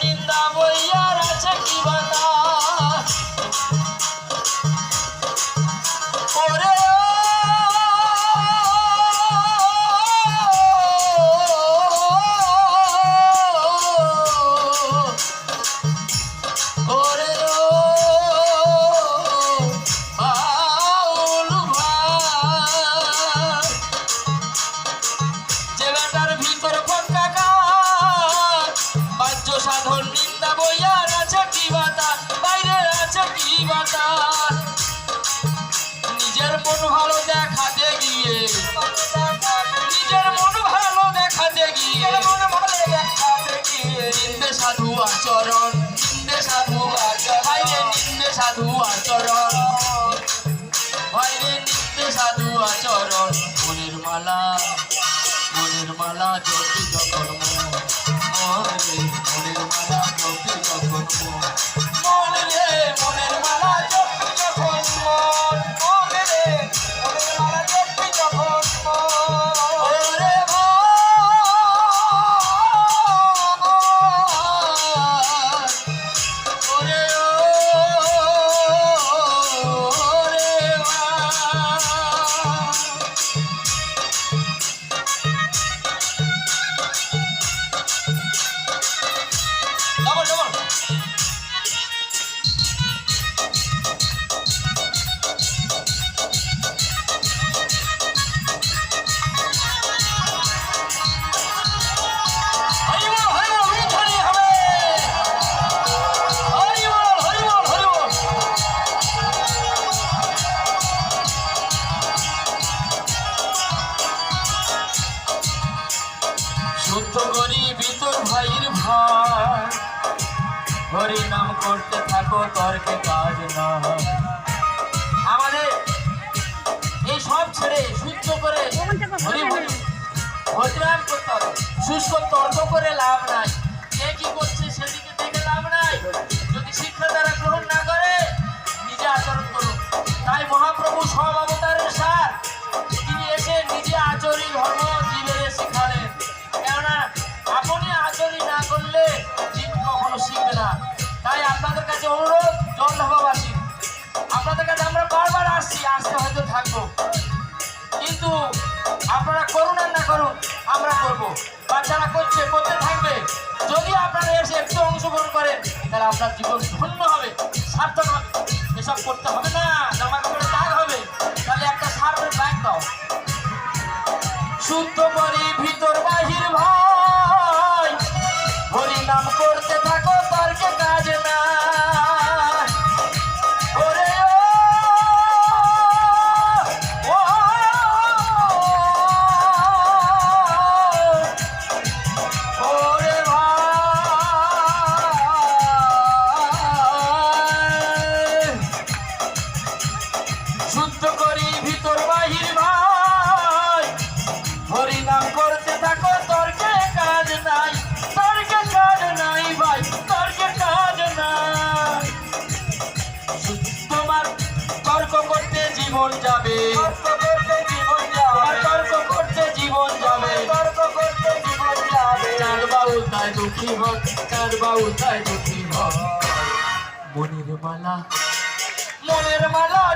নিন্দা সাধু আচরণ নিন্দে সাধু আচরণ নিন্দে সাধু আচরণ বাইরে নিন্দে সাধু আচরণ মনের মালা মনের মালা জপি কর্ম মনে। মনের মালা জপি কর্ম মন। মন মনের হরি নাম করতে থাকো তর্কে কাজ না। আমাদের এই সব ছেড়ে শুদ্ধ করে হরি হরি হরিনাম করতে হবে। শুষ্ক তর্ক করে লাভ নাই। কে কি করছে সেদিকে দেখে লাভ নাই। যদি শিক্ষা দ্বারা গ্রহণ না করে নিজে আচরণ করুন। তাই মহাপ্রভু সব আসতে হয়তো থাকব। কিন্তু আপনারা করুন আর না করুন, আমরা করব। বাচ্চারা করছে, করতে থাকবে। যদি আপনারা এসে একটু অংশগ্রহণ করেন, তাহলে আপনার জীবন ধন্য হবে। সার্থক হবে। এসব করতে হবে না, জামা কাপড়ে দাগ হবে। তাহলে একটা সার্ভের ব্যাগ দাও। শুদ্ধ করি দুঃখী হোক চার বাউল তাই মালা মনের মালা